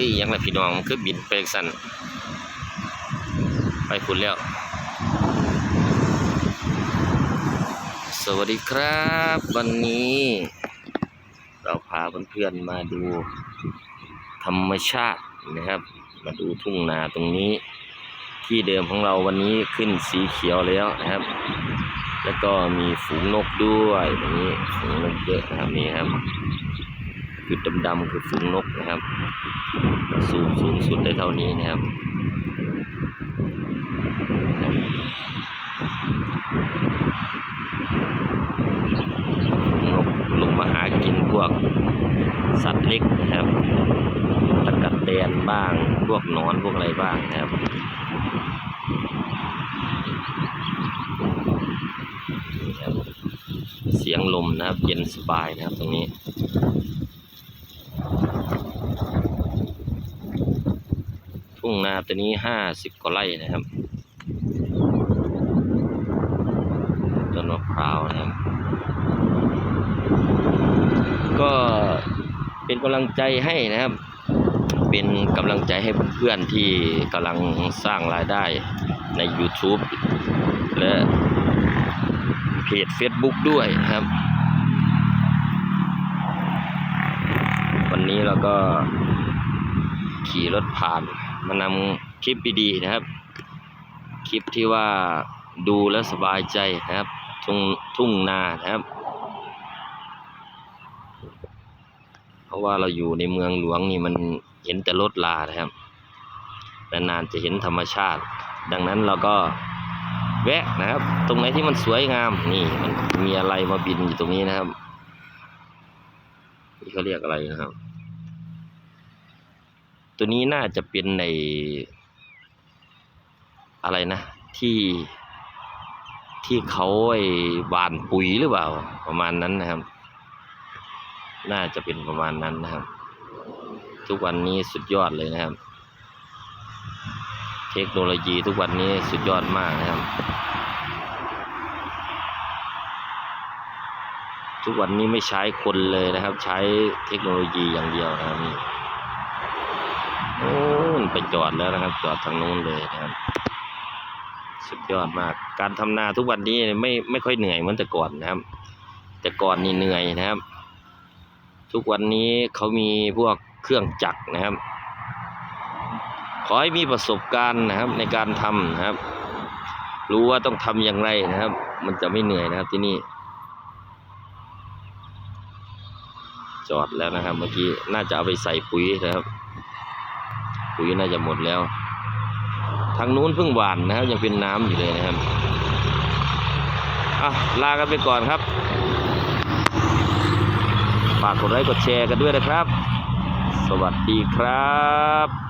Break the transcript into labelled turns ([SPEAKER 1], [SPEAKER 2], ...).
[SPEAKER 1] คืออหยังล่ะพี่น้องมันคือบินไปสั่นไปคุณแล้ว สวัสดีครับ วันนี้ เราพาเพื่อนๆมาดู ธรรมชาตินะครับ มาดูทุ่งนาตรงนี้ ที่เดิมของเราวันนี้ขึ้นสีเขียวแล้วนะครับ แล้วก็มีฝูงนกด้วยตรงนี้ฝูงนกเยอะนะครับนี่ครับ จุดดำๆคือฝูงนกนะครับ สูงสูงสุดได้เท่านี้นะครับนกลงมาหากินพวกสัตว์เล็กนะครับตะกัดแตนบ้าง พวกนอนพวกอะไรบ้างนะครับเสียงลมนะครับ เย็นสบายนะครับตรงนี้ ทุ่งนาตัวนี้ห้าสิบกว่าไร่นะครับ ต้นมะพร้าวนะครับ ก็เป็นกำลังใจให้นะครับ เป็นกำลังใจให้เพื่อนๆที่กำลังสร้างรายได้ใน YouTube และเพจ Facebook ด้วยนะครับ วันนี้เราก็ขี่รถผ่าน มานำคลิปดีๆนะครับ คลิปที่ว่าดูแล้วสบายใจนะครับทุ่งทุ่งนานะครับ เพราะว่าเราอยู่ในเมืองหลวงนี่มันเห็นแต่รถลานะครับนานๆจะเห็นธรรมชาติ ดังนั้นเราก็แวะนะครับ ตรงไหนที่มันสวยงามนี่มันมีอะไรมาบินอยู่ตรงนี้นะครับ นี่เขาเรียกอะไรนะครับ ตัวนี้น่าจะเป็นใน อะไรนะ ที่ที่เขาไอ้หวานปุ๋ยหรือเปล่า ประมาณนั้นนะครับ น่าจะเป็นประมาณนั้นนะครับ ทุกวันนี้สุดยอดเลยนะครับ เทคโนโลยีทุกวันนี้สุดยอดมากนะครับ ทุกวันนี้ไม่ใช้คนเลยนะครับ ใช้เทคโนโลยีอย่างเดียวนะครับนี่ โอ้นไปจอดแล้วนะครับ จอดทางนู้นเลยนะครับ สุดยอดมาก การทำนาทุกวันนี้ไม่ไม่ค่อยเหนื่อยเหมือนแต่ก่อนนะครับ แต่ก่อนนี่เหนื่อยนะครับ ทุกวันนี้เขามีพวกเครื่องจักรนะครับ ขอให้มีประสบการณ์นะครับในการทำนะครับ รู้ว่าต้องทำอย่างไรนะครับ มันจะไม่เหนื่อยนะครับที่นี่จอดแล้วนะครับ เมื่อกี้น่าจะเอาไปใส่ปุ๋ยนะครับ ปุ๋ยน่าจะหมดแล้ว ทางนู้นเพิ่งหวานนะครับ ยังเป็นน้ำอยู่เลยนะครับอะลากันไปก่อนครับ ฝากกดไลค์กดแชร์กันด้วยนะครับ สวัสดีครับ